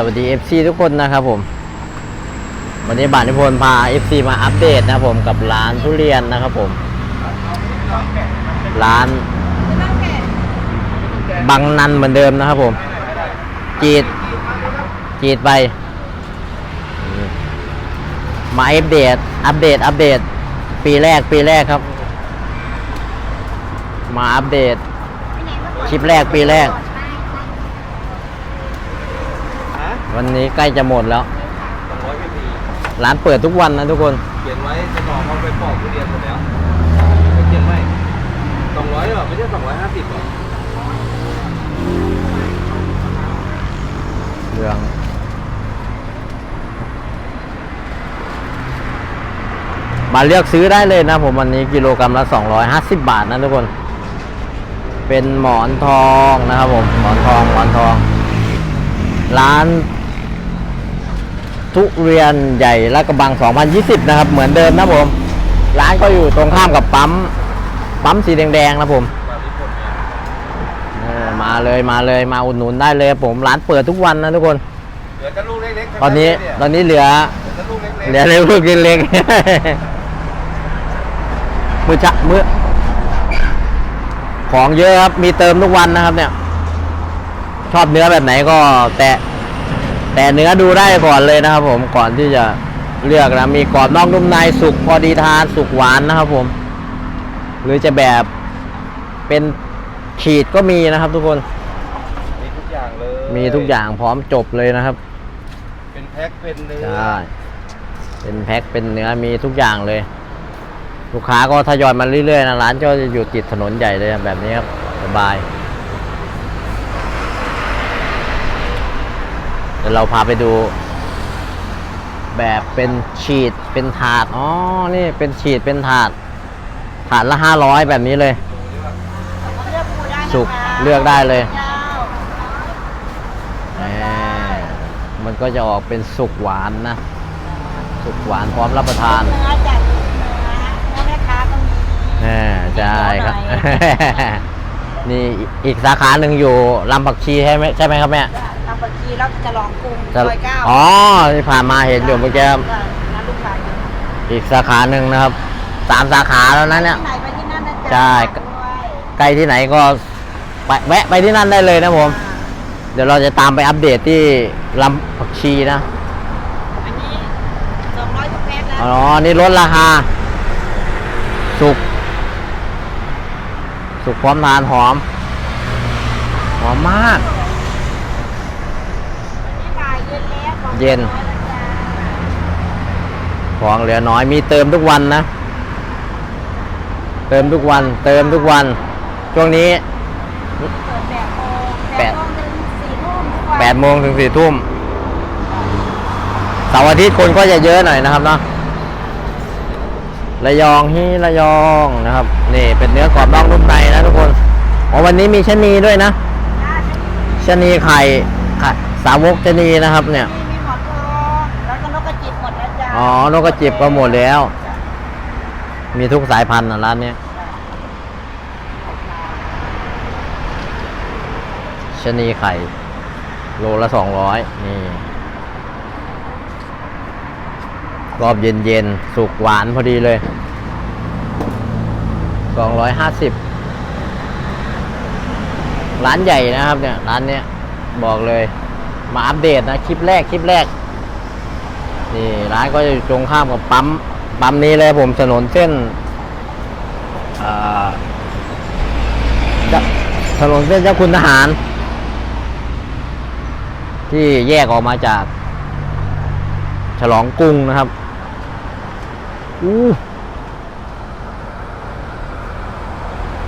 สวัสดี FC ทุกคนนะครับผม วันนี้บานิพนธ์พา FC มาอัปเดตนะครับผมกับร้านทุเรียนนะครับผม ร้านบางนันเหมือนเดิมนะครับผม จีดจีดไป มาอัปเดต อัปเดต อัปเดต ปีแรก ปีแรกครับ มาอัปเดต คลิปแรก ปีแรก ฮะ วันนี้ใกล้จะหมดแล้ว สองร้อยไม่มีร้านเปิดทุกวันนะทุกคน เขียนไว้จะบอกเขาไปปอกทุเรียนหมดแล้วไม่เขียนไว้สองร้อยหรอไม่ใช่สองร้อยห้าสิบหรอเรื่องมาเลือกซื้อได้เลยนะผมวันนี้กิโลกรัมละ 250 บาทนะทุกคน เป็นหมอนทองนะครับผม หมอนทอง หมอนทอง ร้าน ทุเรียนใหญ่ลาดกระบัง 2020 นะครับ เหมือนเดิมนะผม ร้านก็อยู่ตรงข้ามกับปั๊ม ปั๊มสีแดงๆนะผมบาริพนเนี่ยเออมาเลยมาเลยมาอุดหนุนได้เลยครับผม ร้านเปิดทุกวันนะทุกคน เหลือแต่ลูกเล็กๆตอนนี้ตอนนี้เหลือ เหลือแต่ลูกเล็กๆเหลือเล็กลูกเล็กๆ มือจะมือของเยอะครับ มีเติมทุกวันนะครับเนี่ย ชอบเนื้อแบบไหนก็แตะ แต่เนื้อดูได้ก่อนเลยนะครับ ผมก่อนที่จะเลือกนะมีกรอบนอกนุ่มในสุกพอดีทานสุกหวานนะครับ ผม หรือจะแบบเป็นขีดก็มีนะครับ ทุกคนมีทุกอย่างเลยมีทุกอย่างพร้อมจบเลยนะครับ เป็นแพ็คเป็นเนื้อใช่เป็นแพ็คเป็นเนื้อมีทุกอย่างเลย ลูกค้าก็ทยอยมาเรื่อยๆนะร้านก็จะอยู่ติดถนนใหญ่เลยแบบนี้ครับสบาย ดี๋ยวเราพาไปดู แบบเป็นฉีดเป็นถาดอ๋อนี่เป็นฉีดเป็นถาด ถาดละห้าร้อยแบบนี้เลยสุกเลือกได้เลยแหมมันก็จะออกเป็นสุกหวานนะ สุกหวานพร้อมรับประทานเนื้อจากเนื้อเนื้อแม่ค้าก็มี แหมใช่ครับหน่อยนี่อีกสาขาหนึ่งอยู่ลำผักชีใช่ไหมใช่ไหมครับแม่ทำ บัญชีแล้วจะลองกรุงซจะอยเก้าอ๋อที่ผ่านมาเห็นอยู่เมื่อกี้ครับร้านลูกค้าอยู่อีกสาขาหนึ่งนะครับสามสาขาแล้วนะเนี่ย ที่ไหนไปที่นั่นนะจ๊ะใช่ด้วยใกล้ที่ไหนก็ไปแวะไปที่นั่นได้เลยนะผม เดี๋ยวเราจะตามไปอัปเดตที่ลำผักชีนะ อันนี้สองร้อยทุกเพชรแล้วอ๋อ นี่ลดราคา สุก สุกพร้อมทานหอม หอมมากอันนี้ขายเย็นแล้วของ เย็นร้อยละจ้าของเหลือน้อยมีเติมทุกวันนะ เติมทุกวัน เติมทุกวัน ช่วงนี้เปิดแปดโมงแปดโมงถึงสี่ทุ่มทุกวันแปดโมงถึงสี่ทุ่มเสาร์อาทิตย์คนก็จะเยอะหน่อยนะครับเนาะระยองฮีระยองนะครับ นี่เป็นเนื้อกรอบนอกนุ่มในนะทุกคนอ๋อวันนี้มีชะนีด้วยนะอ่าชชะนีไข่ไข่สาวกชะนีนะครับเนี่ย อ๋อนกกระจิบก็หมดแล้ว มีทุกสายพันธุ์นะร้านนี้ชนีไข่ โลละสองร้อยนี่ รอบเย็นเย็นๆสุกหวานพอดีเลยสองร้อยห้าสิบร้านใหญ่นะครับเนี่ย ร้านเนี้ยบอกเลย มาอัปเดตนะ คลิปแรก คลิปแรก นี่ร้านก็จะอยู่ตรงข้ามกับปั๊ม ปั๊มนี้เลยผมถนนเส้นอ่าจะถนนเส้นเจ้าคุณทหาร ที่แยกออกมาจาก ฉลองกรุงนะครับอู้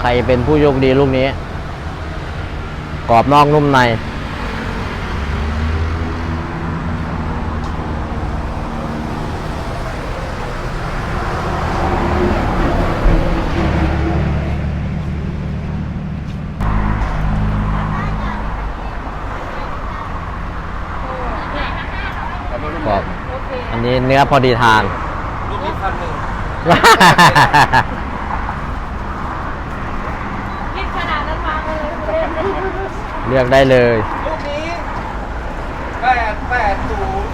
ใครเป็นผู้โชคดีลูกนี้ กรอบนอกนุ่มใน กรอบ โอเค อั นนี้เนื้อพอดีทาน ลูกนี้พันหนึ่งคิดขนาดนั้นมาเลยเลือกได้เลย ลูกนี้แปดแปดศูนย์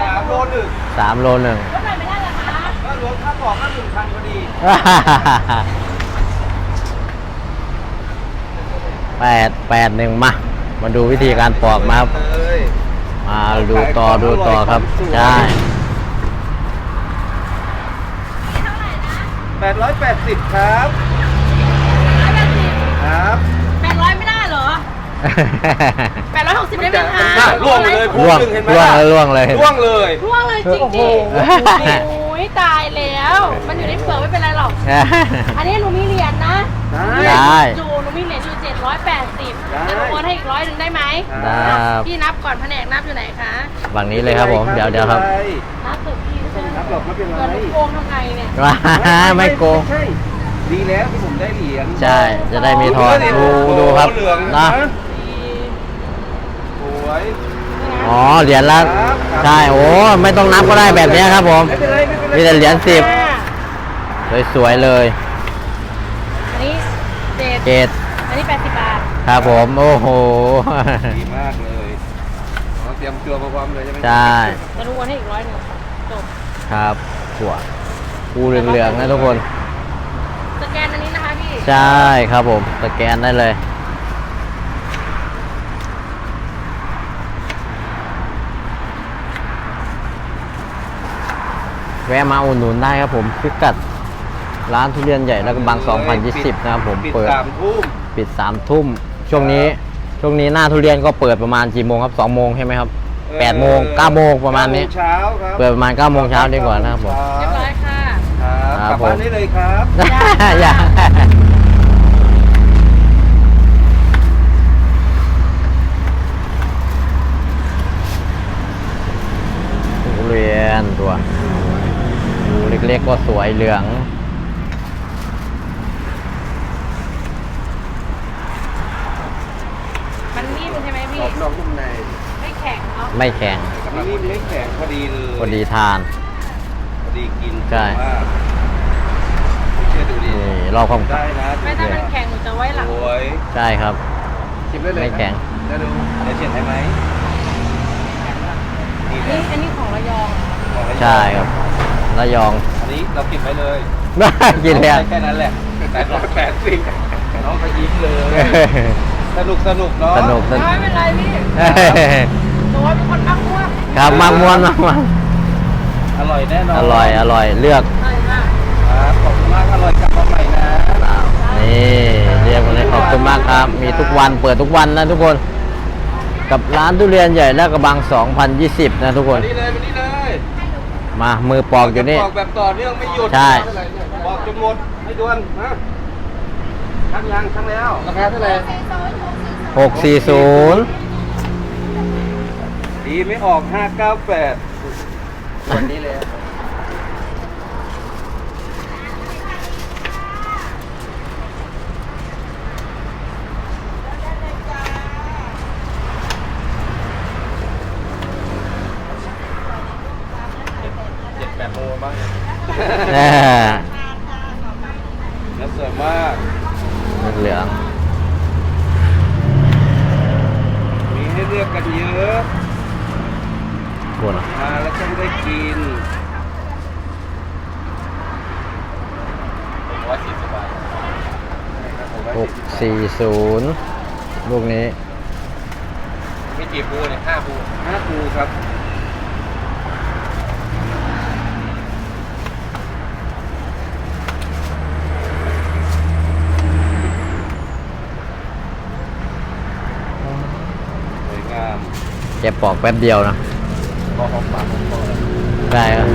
สามโลหนึ่งสามโลหนึ่ง รถไหนไม่ได้เหรอคะก็รวมค่าบอกก็หนึ่งพันพอดีแปดแปดหนึ่งมา มาดูวิธีการปอกมาครับ เลยมาดูต่อดูต่อครับ ใช่ แปดร้อยแปดสิบครับครับแปดร้อยไม่ได้เหรอแปดร้อยหกสิบได้ไหมคะน่ะล่วงเลยล่วงพูดถึเห็นไหมล่วงเลยล่วงเลย ล่วงเลยร่วงเลยจริงโอ้โหดิโอ้ยตายแล้ว มันอยู่ในเปลือกไม่เป็นไรหรอก อันนี้หนูมีเหรียญนะได้ได้อยู่หนูมีเหรียญอยู่เจ็ดร้อยแปดสิบได้จะหนูโอนให้อีกร้อยหนึ่งได้ไหมได้ ครับ พี่นับก่อนแผนกนับอยู่ไหนคะ ฝั่งนี้เลยครับผม เดี๋ยวเดี๋ยวครับ นับตึกพี่ ใช่ไหมนับหรอกไม่เป็นไรเกิดหนูโกงทำไงเนี่ยว้าไม่โกง ใช่ ดีแล้วที่ผมได้เหรียญใช่ จะได้มีทอนดูดูครับเหลืองนะสวยอ๋อ เหรียญละครับใช่ โอ้ ไม่ต้องนับก็ได้แบบเนี้ยครับผม ไม่เป็นไรไม่เป็นไรมีแต่เหรียญสิบสวยๆเลย อันนี้เจ็ดเจ็ดอันนี้แปดสิบบาทครับผม โอ้โห ดีมากเลยอ๋อเตรียมตัวมาพร้อมเลยใช่ไหมใช่ จะหนูโอนให้อีกร้อยหนึ่งจบ ครับถั่วปูเหลืองๆนะทุกคน สแกนอันนี้นะคะพี่ ใช่ครับผม สแกนได้เลย แวะมาอุดหนุนได้ครับผมพิกัดร้านทุเรียนใหญ่แล้วก็บาง 2020 นะครับผมปิดเปิดสามทุ่มปิดสามทุ่มช่วงนี้ช่วงนี้หน้าทุเรียนก็เปิดประมาณกี่โมงครับสองโมงใช่ไหมครับ แปดโมงเก้าโมงประมาณนี้เก้โงเช้าครับเปิดประมาณเก้าโมงเช้าดีกว่านะครับผม เรียบร้อยค่ะ ครับครับกลับบ้านผมได้เลยครับ อย่าทุเรียนตัวดูเล็กๆก็สวยเหลือง มันนิ่มใช่ไหมกพี่รอบนอกนุ่มในไม่ แข็งเนาะไม่แข็งนี่ไม่แข็งพอดีเลยพอดีทาน พอดีกินใช่มากเชื่อดูดินี่รอบความ ได้นะไม่ถ้ามันแข็งหนูจะไว้หลังสวยใช่ครับ ชิมได้เลยไม่แข็ง จะดูจะเช็ดให้ไหมนี่แหนี่ละอันนี้ของระยองเหรอบอกให้ใช่ครับระยอง อันนี้เรากินไว้เลยกินแล้วอาแค่นั้นแหละแปดร้อยแปดสิบน้องก็ยิ้มเลย สนุกสนุกเนาะ สนุกสนุก ไม่เป็นไรพี่ หนูว่าเป็นคนมักม่วงครับมากมวนมากมวนอร่อยแน่นอนอร่อย อร่อยเลือกอร่อยมากครับขอบคุณมากอร่อยกลับมาใหม่นะนี่เรียกมาเลยขอบคุณมากครับ มีทุกวันเปิดทุกวันนะทุกคน กับร้านทุเรียนใหญ่และกระบัง 2020 นะทุกคนมานี่เลยมานี่เลยมามือปอกอยู่นี่ปอกแบบต่อเนื่องไม่หยุดใช่ปอกจนหมดไม่ด่วนนะทั้งยังทั้งแล้วราคาเท่าไหร่ 640 ดีไม่ออก 598 วันนี้เลยเจ็ดแปดโมงบ้างแน่แล้วสวยมาก เหลืองมีให้เลือกกันเยอะ ๆคุณมาแล้วต้องได้กินร้อยสี่สิบบาท640ลูกนี้มีกี่ปูเนี่ยห้าปูห้าปูครับสวยงามแกปอกแป๊บเดียวนะ พอหอมปากหอมคอเลยได้ครับ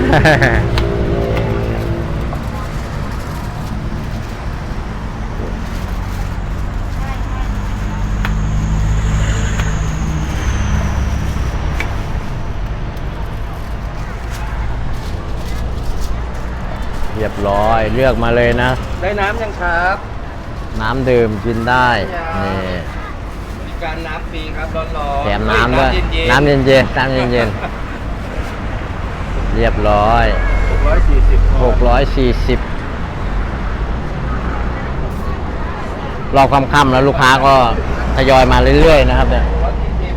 เรียบร้อยเลือกมาเลยนะ ได้น้ำยังครับ น้ำดื่มกินได้นี่ บริการน้ำฟรีครับร้อนๆแถมน้ำด้วยเน้ำเย็นๆน้ำเย็นๆ เรียบร้อยร้อยสี่สิบ640 รอบค่ำๆแล้วลูกค้าก็ทยอยมาเรื่อยๆนะครับเนี่ย ร้อยสี่สิบ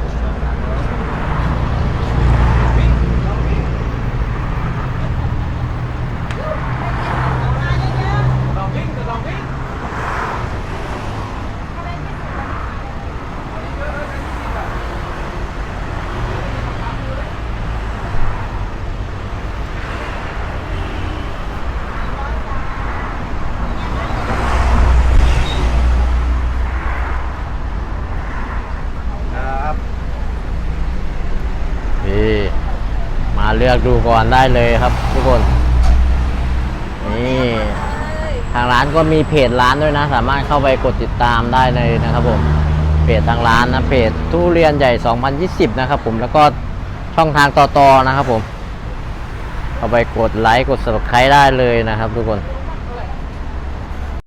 อกดูก่อนได้เลยครับ ทุกคน นี่ทางร้านก็มีเพจร้านด้วยนะ สามารถเข้าไปกดติดตามได้เลยนะครับผมเพจทางร้านนะเพจทุเรียนใหญ่ 2020 นะครับผมแล้วก็ช่องทางต่อๆนะครับผม เข้าไปกดไลค์กด subscribe ได้เลยนะครับ ทุกคน